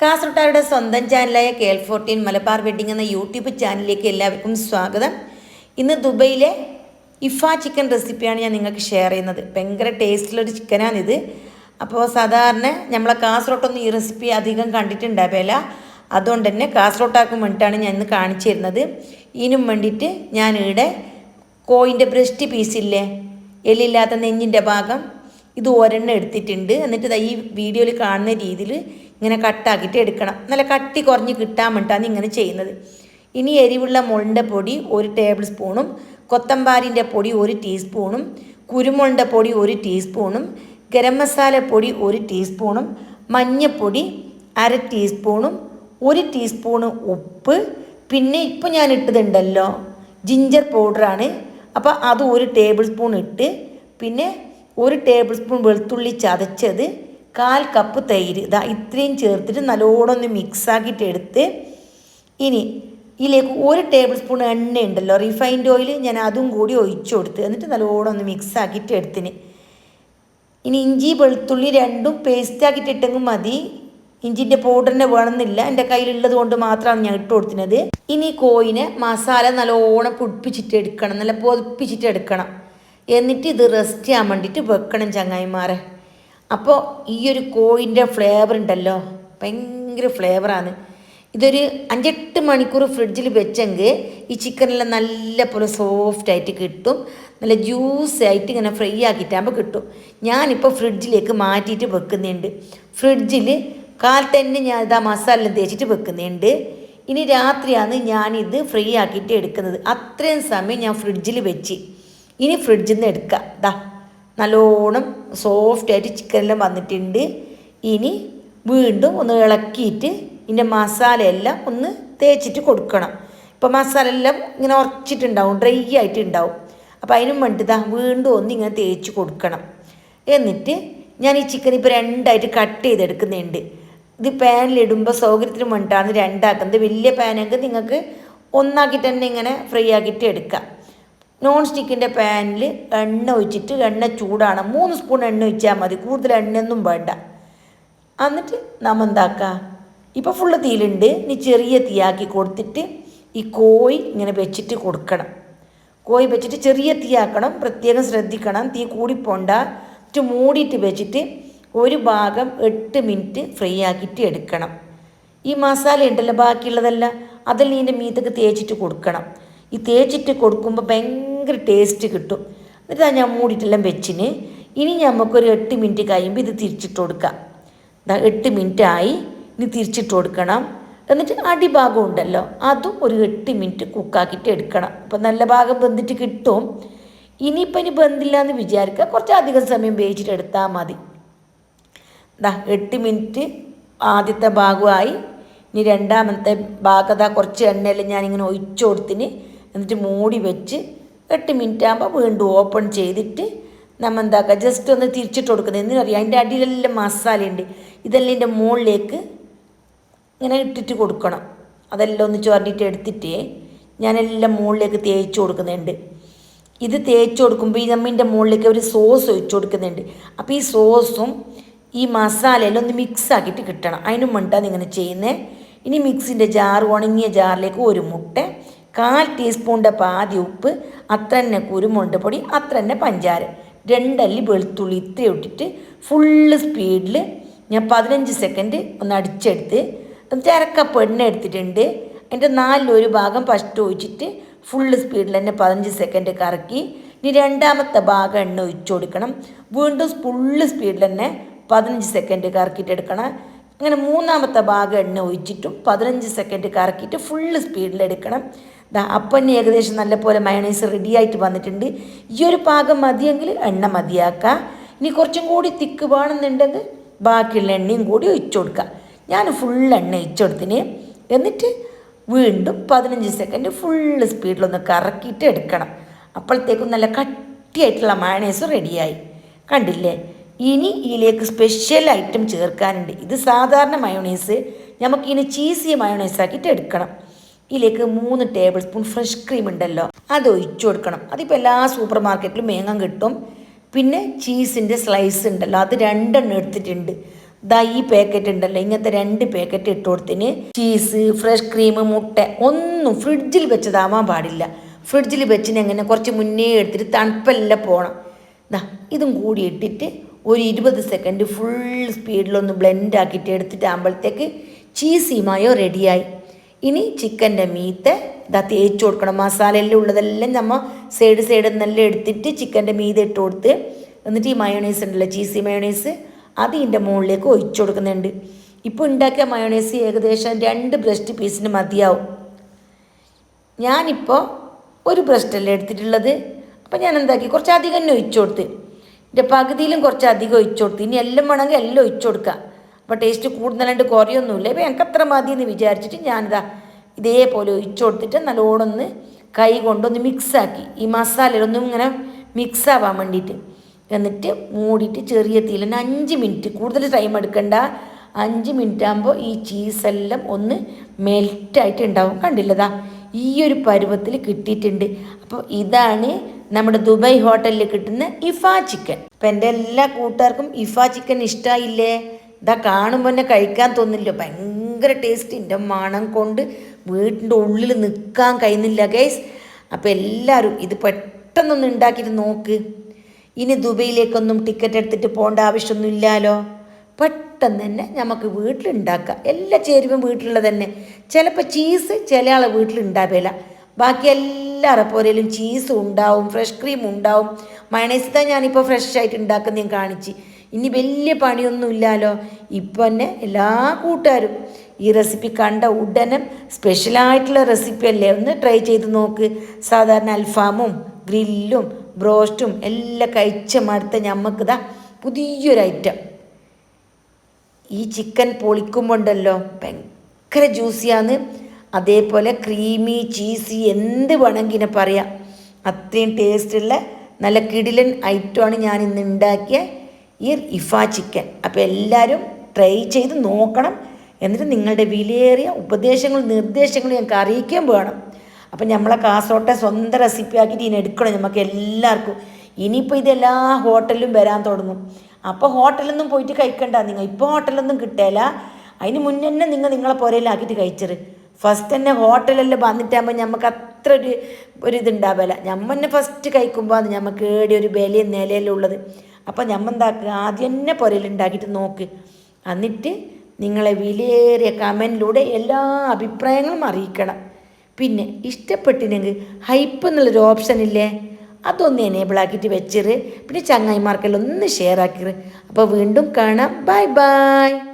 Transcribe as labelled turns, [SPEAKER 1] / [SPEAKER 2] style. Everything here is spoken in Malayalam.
[SPEAKER 1] കാസർഗോട്ടാരുടെ സ്വന്തം ചാനലായ K L fourteen Malabar wedding എന്ന യൂട്യൂബ് ചാനലിലേക്ക് എല്ലാവർക്കും സ്വാഗതം. ഇന്ന് ദുബൈയിലെ ഇഫ ചിക്കൻ റെസിപ്പിയാണ് ഞാൻ നിങ്ങൾക്ക് ഷെയർ ചെയ്യുന്നത്. ഭയങ്കര ടേസ്റ്റിലൊരു ചിക്കനാണിത്. അപ്പോൾ സാധാരണ നമ്മളെ കാസർഗോട്ടൊന്നും ഈ റെസിപ്പി അധികം കണ്ടിട്ടുണ്ടാവില്ല. അതുകൊണ്ട് തന്നെ കാസർഗോട്ടാക്കും വേണ്ടിയിട്ടാണ് ഞാൻ ഇന്ന് കാണിച്ചു തരുന്നത്. ഇതിനും വേണ്ടിയിട്ട് ഞാനിവിടെ കോയിന്റെ ബ്രസ്റ്റ് പീസില്ലേ എല്ലില്ലാത്ത നെഞ്ഞിന്റെ ഭാഗം ഇത് ഒരെണ്ണം എടുത്തിട്ടുണ്ട്. എന്നിട്ട് ഈ വീഡിയോയിൽ കാണുന്ന രീതിയിൽ ഇങ്ങനെ കട്ടാക്കിയിട്ട് എടുക്കണം. നല്ല കട്ടി കുറഞ്ഞ് കിട്ടാൻ വേണ്ടിയിട്ടാണ് ഇങ്ങനെ ചെയ്യുന്നത്. ഇനി എരിവുള്ള മുളിന്റെ പൊടി ഒരു ടേബിൾ സ്പൂണും കൊത്തമ്പാരിന്റെ പൊടി ഒരു ടീസ്പൂണും കുരുമുളിന്റെ പൊടി ഒരു ടീസ്പൂണും ഗരം മസാല പൊടി ഒരു ടീസ്പൂണും മഞ്ഞൾപ്പൊടി അര ടീസ്പൂണും ഒരു ടീസ്പൂണ് ഉപ്പ്. പിന്നെ ഇപ്പോൾ ഞാൻ ഇട്ടതുണ്ടല്ലോ ജിഞ്ചർ പൗഡറാണ് അപ്പോൾ അത് ഒരു ടേബിൾ സ്പൂൺ ഇട്ട് പിന്നെ ഒരു ടേബിൾ സ്പൂൺ വെളുത്തുള്ളി ചതച്ചത് കാൽ കപ്പ് തൈര് ഇതാ ഇത്രയും ചേർത്തിട്ട് നല്ലോണം ഒന്ന് മിക്സ് ആക്കിയിട്ട് എടുത്ത് ഇനി ഇതിലേക്ക് ഒരു ടേബിൾ സ്പൂൺ എണ്ണ ഉണ്ടല്ലോ റിഫൈൻഡ് ഓയിൽ ഞാൻ അതും കൂടി ഒഴിച്ചു കൊടുത്ത് എന്നിട്ട് നല്ലോണം ഒന്ന് മിക്സ് ആക്കിയിട്ട് എടുത്തിന് ഇനി ഇഞ്ചി വെളുത്തുള്ളി രണ്ടും പേസ്റ്റ് ആക്കിയിട്ട് ഇട്ടെങ്കിൽ മതി ഇഞ്ചിന്റെ പൗഡറിനെ വേണമെന്നില്ല. എന്റെ കയ്യിലുള്ളത് കൊണ്ട് മാത്രമാണ് ഞാൻ ഇട്ട് കൊടുത്തിരുന്നത് ഇനി കോയിനെ മസാല നല്ലോണം പുടിപ്പിച്ചിട്ട് എടുക്കണം. നല്ല പൊതിപ്പിച്ചിട്ട് എടുക്കണം. എന്നിട്ട് ഇത് റെസ്റ്റ് ചെയ്യാൻ വേണ്ടിയിട്ട് വെക്കണം ചങ്ങായിമാരെ. അപ്പോൾ ഈ ഒരു കോഴിന്റെ ഫ്ലേവർ ഉണ്ടല്ലോ? ഭയങ്കര ഫ്ലേവറാണ്. ഇതൊരു അഞ്ചെട്ട് മണിക്കൂർ ഫ്രിഡ്ജിൽ വെച്ചെങ്കിൽ ഈ ചിക്കനെല്ലാം നല്ല പോലെ സോഫ്റ്റ് ആയിട്ട് കിട്ടും. നല്ല ജ്യൂസ് ആയിട്ട് ഇങ്ങനെ ഫ്രൈ ആക്കിയിട്ടാകുമ്പോൾ കിട്ടും. ഞാനിപ്പോൾ ഫ്രിഡ്ജിലേക്ക് മാറ്റിയിട്ട് വെക്കുന്നുണ്ട്. ഫ്രിഡ്ജിൽ കാലത്ത് തന്നെ ഞാൻ ഇതാ മസാല തേച്ചിട്ട് വെക്കുന്നുണ്ട്. ഇനി രാത്രിയാണ് ഞാനിത് ഫ്രൈ ആക്കിയിട്ട് എടുക്കുന്നത്. അത്രയും സമയം ഞാൻ ഫ്രിഡ്ജിൽ വെച്ച്. ഇനി ഫ്രിഡ്ജിൽ നിന്ന് എടുക്കാം. ദാ. നല്ലോണം സോഫ്റ്റ് ആയിട്ട് ചിക്കനെല്ലാം വന്നിട്ടുണ്ട്. ഇനി വീണ്ടും ഒന്ന് ഇളക്കിയിട്ട് ഇതിന്റെ മസാലയെല്ലാം ഒന്ന് തേച്ചിട്ട് കൊടുക്കണം. ഇപ്പോൾ മസാല എല്ലാം ഇങ്ങനെ ഉറച്ചിട്ടുണ്ടാവും ഡ്രൈ ആയിട്ട് ഉണ്ടാവും അപ്പോൾ അതിനും വേണ്ടിതാ വീണ്ടും ഒന്ന് ഇങ്ങനെ തേച്ച് കൊടുക്കണം. എന്നിട്ട് ഞാൻ ഈ ചിക്കൻ ഇപ്പോൾ രണ്ടായിട്ട് കട്ട് ചെയ്തെടുക്കുന്നുണ്ട്. ഇത് പാനിലിടുമ്പോൾ സൗകര്യത്തിന് വേണ്ടിയിട്ടാണ് രണ്ടാക്കുന്നത്. വലിയ പാനെങ്കിൽ നിങ്ങൾക്ക് ഒന്നാക്കിയിട്ട് തന്നെ ഇങ്ങനെ ഫ്രൈ ആക്കിയിട്ട് എടുക്കാം. നോൺ സ്റ്റിക്കിന്റെ പാനിൽ എണ്ണ ഒഴിച്ചിട്ട് എണ്ണ ചൂടാണ്. മൂന്ന് സ്പൂൺ എണ്ണ ഒഴിച്ചാൽ മതി. കൂടുതൽ എണ്ണയൊന്നും വേണ്ട. എന്നിട്ട് നമ്മൾ എന്താക്കുക ഇപ്പോൾ ഫുള്ള് തീയിലുണ്ട്. ഇനി ചെറിയ തീയാക്കി കൊടുത്തിട്ട് ഈ കോഴി ഇങ്ങനെ വെച്ചിട്ട് കൊടുക്കണം. കോഴി വെച്ചിട്ട് ചെറിയ തീയാക്കണം. പ്രത്യേകം ശ്രദ്ധിക്കണം. തീ കൂടിപ്പോണ്ട. എന്നിട്ട് മൂടിയിട്ട് വെച്ചിട്ട് ഒരു ഭാഗം എട്ട് മിനിറ്റ് ഫ്രൈ ആക്കിയിട്ട് എടുക്കണം. ഈ മസാല ഉണ്ടല്ലോ ബാക്കിയുള്ളതല്ല. അതെല്ലാം ഇതിന്റെ മീത്തൊക്കെ തേച്ചിട്ട് കൊടുക്കണം. ഈ തേച്ചിട്ട് കൊടുക്കുമ്പോൾ ഭയങ്കര ടേസ്റ്റ് കിട്ടും. എന്നിട്ട് ഞാൻ മൂടിയിട്ടെല്ലാം വെച്ചിന്. ഇനി നമുക്കൊരു എട്ട് മിനിറ്റ് കഴിയുമ്പോൾ ഇത് തിരിച്ചിട്ട് കൊടുക്കാം. എട്ട് മിനിറ്റ് ആയി. ഇനി തിരിച്ചിട്ട് കൊടുക്കണം. എന്നിട്ട് അടിഭാഗം ഉണ്ടല്ലോ അതും ഒരു എട്ട് മിനിറ്റ് കുക്കാക്കിയിട്ട് എടുക്കണം. അപ്പം നല്ല ഭാഗം വെന്തിട്ട് കിട്ടും. ഇനിയിപ്പം ഇനി ബന്ധില്ല എന്ന് വിചാരിക്കുക കുറച്ച് അധികം സമയം വേവിച്ചിട്ട് എടുത്താൽ മതി. ദാ എട്ട് മിനിറ്റ് ആദ്യത്തെ ഭാഗമായി ഇനി രണ്ടാമത്തെ ഭാഗത കുറച്ച് എണ്ണയിൽ ഞാനിങ്ങനെ ഒഴിച്ചു കൊടുത്തിന്. എന്നിട്ട് മൂടി വെച്ച് എട്ട് മിനിറ്റ് ആകുമ്പോൾ വീണ്ടും ഓപ്പൺ ചെയ്തിട്ട് നമ്മൾ എന്താക്കുക ജസ്റ്റ് ഒന്ന് തിരിച്ചിട്ട് കൊടുക്കുന്നത്. എന്തിനറിയാം? അതിന്റെ അടിയിലെല്ലാം മസാലയുണ്ട് ഇതെല്ലാം ഇതിന്റെ മുകളിലേക്ക് ഇങ്ങനെ ഇട്ടിട്ട് കൊടുക്കണം. അതെല്ലാം ഒന്ന് ചുരണ്ടിട്ട് എടുത്തിട്ട് ഞാനെല്ലാം മുകളിലേക്ക് തേച്ച് കൊടുക്കുന്നുണ്ട്. ഇത് തേച്ച് കൊടുക്കുമ്പോൾ ഈ നമ്മിന്റെ മുകളിലേക്ക് ഒരു സോസ് ഒഴിച്ചു കൊടുക്കുന്നുണ്ട്. അപ്പോൾ ഈ സോസും ഈ മസാലയെല്ലാം ഒന്ന് മിക്സ് ആക്കിയിട്ട് കിട്ടണം. അതിനും വേണ്ടിയിട്ടാണ് ഇങ്ങനെ ചെയ്യുന്നത്. ഇനി മിക്സിന്റെ ജാർ ഉണങ്ങിയ ജാറിലേക്ക് ഒരു മുട്ട കാൽ ടീസ്പൂണിന്റെ പാതി ഉപ്പ് അത്ര തന്നെ കുരുമുണ്ട് പൊടി അത്ര തന്നെ പഞ്ചാര. രണ്ടല്ലി വെളുത്തുള്ളി ഇത്ര ഇട്ടിട്ട് ഫുള്ള് സ്പീഡിൽ ഞാൻ പതിനഞ്ച് സെക്കൻഡ് ഒന്ന് അടിച്ചെടുത്ത് അരക്കപ്പ് എണ്ണ എടുത്തിട്ടുണ്ട്. അതിന്റെ നാലിലൊരു ഭാഗം ഫസ്റ്റ് ഒഴിച്ചിട്ട് ഫുള്ള് സ്പീഡിൽ തന്നെ പതിനഞ്ച് സെക്കൻഡ് കറക്കി ഇനി രണ്ടാമത്തെ ഭാഗം എണ്ണ ഒഴിച്ചു കൊടുക്കണം. വീണ്ടും ഫുള്ള് സ്പീഡിൽ തന്നെ പതിനഞ്ച് സെക്കൻഡ് കറക്കിയിട്ട് എടുക്കണം. അങ്ങനെ മൂന്നാമത്തെ ഭാഗം എണ്ണ ഒഴിച്ചിട്ടും പതിനഞ്ച് സെക്കൻഡ് കറക്കിയിട്ട് ഫുള്ള് സ്പീഡിൽ എടുക്കണം. ദാ അപ്പം ഏകദേശം നല്ലപോലെ മയണൈസ് റെഡി ആയിട്ട് വന്നിട്ടുണ്ട്. ഈ ഒരു പാകം മതിയെങ്കിൽ എണ്ണ മതിയാക്കുക ഇനി കുറച്ചും കൂടി തിക്ക് വേണമെന്നുണ്ടെങ്കിൽ ബാക്കിയുള്ള എണ്ണയും കൂടി ഒഴിച്ചു കൊടുക്കുക ഞാൻ ഫുൾ എണ്ണ ഒഴിച്ചു കൊടുത്തിന്. എന്നിട്ട് വീണ്ടും പതിനഞ്ച് സെക്കൻഡ് ഫുള്ള് സ്പീഡിലൊന്ന് കറക്കിയിട്ട് എടുക്കണം. അപ്പോഴത്തേക്കും നല്ല കട്ടിയായിട്ടുള്ള മയണൈസ് റെഡിയായി കണ്ടില്ലേ? ഇനി ഇതിലേക്ക് സ്പെഷ്യൽ ഐറ്റം ചേർക്കാനുണ്ട്. ഇത് സാധാരണ മയോണൈസ് നമുക്കിനി ചീസിയ മയോണൈസ് ആക്കിയിട്ട് എടുക്കണം. ഇതിലേക്ക് മൂന്ന് ടേബിൾ സ്പൂൺ ഫ്രഷ് ക്രീം ഉണ്ടല്ലോ. അത് ഒഴിച്ചു കൊടുക്കണം. അതിപ്പോൾ എല്ലാ സൂപ്പർ മാർക്കറ്റിലും മേങ്ങാൻ കിട്ടും. പിന്നെ ചീസിന്റെ സ്ലൈസ് ഉണ്ടല്ലോ. അത് രണ്ടെണ്ണം എടുത്തിട്ടുണ്ട്. ദാ ഈ പാക്കറ്റ് ഉണ്ടല്ലോ. ഇങ്ങനത്തെ രണ്ട് പാക്കറ്റ് ഇട്ട് കൊടുത്തിന് ചീസ് ഫ്രഷ് ക്രീം മുട്ട ഒന്നും ഫ്രിഡ്ജിൽ വെച്ചതാവാൻ പാടില്ല. ഫ്രിഡ്ജിൽ വെച്ചിന് എങ്ങനെ കുറച്ച് മുന്നേ എടുത്തിട്ട് തണുപ്പെല്ലാം പോകണം ദാ ഇതും കൂടി ഇട്ടിട്ട് ഒരു ഇരുപത് സെക്കൻഡ് ഫുൾ സ്പീഡിലൊന്ന് ബ്ലെൻഡ് ആക്കിയിട്ട് എടുത്തിട്ട് ആകുമ്പോഴത്തേക്ക് ചീസി മായോ റെഡിയായി ഇനി ചിക്കന്റെ മീത്ത് ഇതാ തേച്ച് കൊടുക്കണം. മസാലയിൽ ഉള്ളതെല്ലാം നമ്മൾ സൈഡ് സൈഡിൽ നിന്നെല്ലാം എടുത്തിട്ട് ചിക്കന്റെ മീത് ഇട്ട് കൊടുത്ത് എന്നിട്ട് ഈ മയോണൈസ് ഉണ്ടല്ലോ ചീസി മയോണൈസ് അത് ഇതിന്റെ മുകളിലേക്ക് ഒഴിച്ചു കൊടുക്കുന്നുണ്ട്. ഇപ്പോൾ ഉണ്ടാക്കിയ മയോണൈസ് ഏകദേശം രണ്ട് ബ്രസ്റ്റ് പീസിന് മതിയാവും. ഞാനിപ്പോൾ ഒരു ബ്രസ്റ്റല്ലേ എടുത്തിട്ടുള്ളത്. അപ്പോൾ ഞാൻ എന്താക്കി കുറച്ച് അധികം തന്നെ ഒഴിച്ചു കൊടുത്ത്. എന്റെ പകുതിയിലും കുറച്ച് അധികം ഒഴിച്ചു കൊടുത്ത്. ഇനി എല്ലാം വേണമെങ്കിൽ എല്ലാം ഒഴിച്ചു കൊടുക്കാം. അപ്പോൾ ടേസ്റ്റ് കൂടുതലായിട്ട് കുറയൊന്നുമില്ല. ഇപ്പോൾ എനിക്ക് അത്ര മതി എന്ന് വിചാരിച്ചിട്ട് ഞാനിതാ ഇതേപോലെ ഒഴിച്ചു കൊടുത്തിട്ട് നല്ലോണം ഒന്ന് കൈ കൊണ്ടൊന്ന് മിക്സാക്കി ഈ മസാലയിലൊന്നും ഇങ്ങനെ മിക്സ് ആവാൻ വേണ്ടിയിട്ട്. എന്നിട്ട് മൂടിയിട്ട് ചെറിയ തീയിൽ തന്നെ അഞ്ച് മിനിറ്റ് കൂടുതൽ ടൈം എടുക്കണ്ട. അഞ്ച് മിനിറ്റ് ആകുമ്പോൾ ഈ ചീസെല്ലാം ഒന്ന് മെൽറ്റായിട്ട് ഉണ്ടാവും. കണ്ടില്ലതാ ഈ ഒരു പരുവത്തിൽ കിട്ടിയിട്ടുണ്ട്. അപ്പോൾ ഇതാണ് നമ്മുടെ ദുബായ് ഹോട്ടലിൽ കിട്ടുന്ന ഇഫ ചിക്കൻ അപ്പം എന്റെ എല്ലാ കൂട്ടുകാർക്കും ഇഫ ചിക്കൻ ഇഷ്ടമായില്ലേ ഇതാ കാണുമ്പോൾ തന്നെ കഴിക്കാൻ തോന്നില്ല. ഭയങ്കര ടേസ്റ്റ് എന്റെ മണം കൊണ്ട് വീട്ടിന്റെ ഉള്ളിൽ നിൽക്കാൻ കഴിയുന്നില്ല ഗൈസ് അപ്പോൾ എല്ലാവരും ഇത് പെട്ടെന്നൊന്ന് ഉണ്ടാക്കിയിട്ട് നോക്ക്. ഇനി ദുബൈയിലേക്കൊന്നും ടിക്കറ്റ് എടുത്തിട്ട് പോകേണ്ട ആവശ്യമൊന്നും ഇല്ലല്ലോ പെട്ടെന്ന് തന്നെ നമുക്ക് വീട്ടിലുണ്ടാക്കാം എല്ലാ ചേരുവും വീട്ടിലുള്ളത് തന്നെ. ചിലപ്പോൾ ചീസ് ചില ആളെ വീട്ടിലുണ്ടാവില്ല ബാക്കി എല്ലാവരുടെ പോലെയും ചീസ് ഉണ്ടാവും ഫ്രഷ് ക്രീം ഉണ്ടാവും. മയണൈസ് തന്നെ ഞാനിപ്പോൾ ഫ്രഷ് ആയിട്ട് ഉണ്ടാക്കുന്ന ഞാൻ കാണിച്ച്. ഇനി വലിയ പണിയൊന്നുമില്ലല്ലോ ഇപ്പം തന്നെ എല്ലാ കൂട്ടുകാരും ഈ റെസിപ്പി കണ്ട ഉടനെ സ്പെഷ്യലായിട്ടുള്ള റെസിപ്പി അല്ലേ? ഒന്ന് ട്രൈ ചെയ്ത് നോക്ക്. സാധാരണ അൽഫാമും ഗ്രില്ലും ബ്രോസ്റ്റും എല്ലാം കഴിച്ച മടുത്ത ഞമ്മക്കിതാ പുതിയൊരു ഐറ്റം ഈ ചിക്കൻ പൊളിക്കുമ്പോണ്ടല്ലോ ഭയങ്കര ജ്യൂസിയാന്ന് അതേപോലെ ക്രീമി ചീസി എന്ത് വേണമെങ്കിലും പറയാം. അത്രയും ടേസ്റ്റുള്ള നല്ല കിടിലൻ ഐറ്റമാണ് ഞാൻ ഇന്ന് ഉണ്ടാക്കിയ. ഈ ഇഫ ചിക്കൻ. അപ്പോൾ എല്ലാവരും ട്രൈ ചെയ്ത് നോക്കണം എന്നിട്ട് നിങ്ങളുടെ വിലയേറിയ ഉപദേശങ്ങളും നിർദ്ദേശങ്ങളും ഞങ്ങൾക്ക് അറിയിക്കാൻ വേണം. അപ്പം നമ്മളെ കാസർഗോട്ടെ സ്വന്തം റെസിപ്പി ആക്കിയിട്ട് ഇതിനെ എടുക്കണം നമുക്ക് എല്ലാവർക്കും. ഇനിയിപ്പോൾ ഇത് എല്ലാ ഹോട്ടലിലും വരാൻ തുടങ്ങും. അപ്പോൾ ഹോട്ടലൊന്നും പോയിട്ട് കഴിക്കണ്ട. നിങ്ങൾ ഇപ്പോൾ ഹോട്ടലൊന്നും കിട്ടില്ല അതിന് മുന്നേ തന്നെ നിങ്ങൾ നിങ്ങളെ പുരയിലാക്കിയിട്ട് കഴിച്ചത് ഫസ്റ്റ് തന്നെ ഹോട്ടലെല്ലാം വന്നിട്ടാകുമ്പോൾ നമുക്ക് അത്ര ഒരു ഒരു ഇതുണ്ടാവില്ല നമ്മൾ തന്നെ ഫസ്റ്റ് കഴിക്കുമ്പോൾ അത് നമുക്ക് ഏടി ഒരു വിലയും നിലയെല്ലാം ഉള്ളത്. അപ്പോൾ ഞമ്മ എന്താക്കുക ആദ്യം തന്നെ പുരയിലുണ്ടാക്കിയിട്ട് നോക്ക്. എന്നിട്ട് നിങ്ങളെ വിലയേറിയ കമന്റിലൂടെ എല്ലാ അഭിപ്രായങ്ങളും അറിയിക്കണം. പിന്നെ ഇഷ്ടപ്പെട്ടില്ലെങ്കിൽ ഹൈപ്പ് എന്നുള്ളൊരു ഓപ്ഷൻ ഇല്ലേ? അതൊന്ന് എനേബിൾ ആക്കിയിട്ട് വെച്ചിറ്. പിന്നെ ചങ്ങായിമാർക്കെല്ലാം ഒന്ന് ഷെയർ ആക്കിറ്. അപ്പോൾ വീണ്ടും കാണാം. Bye bye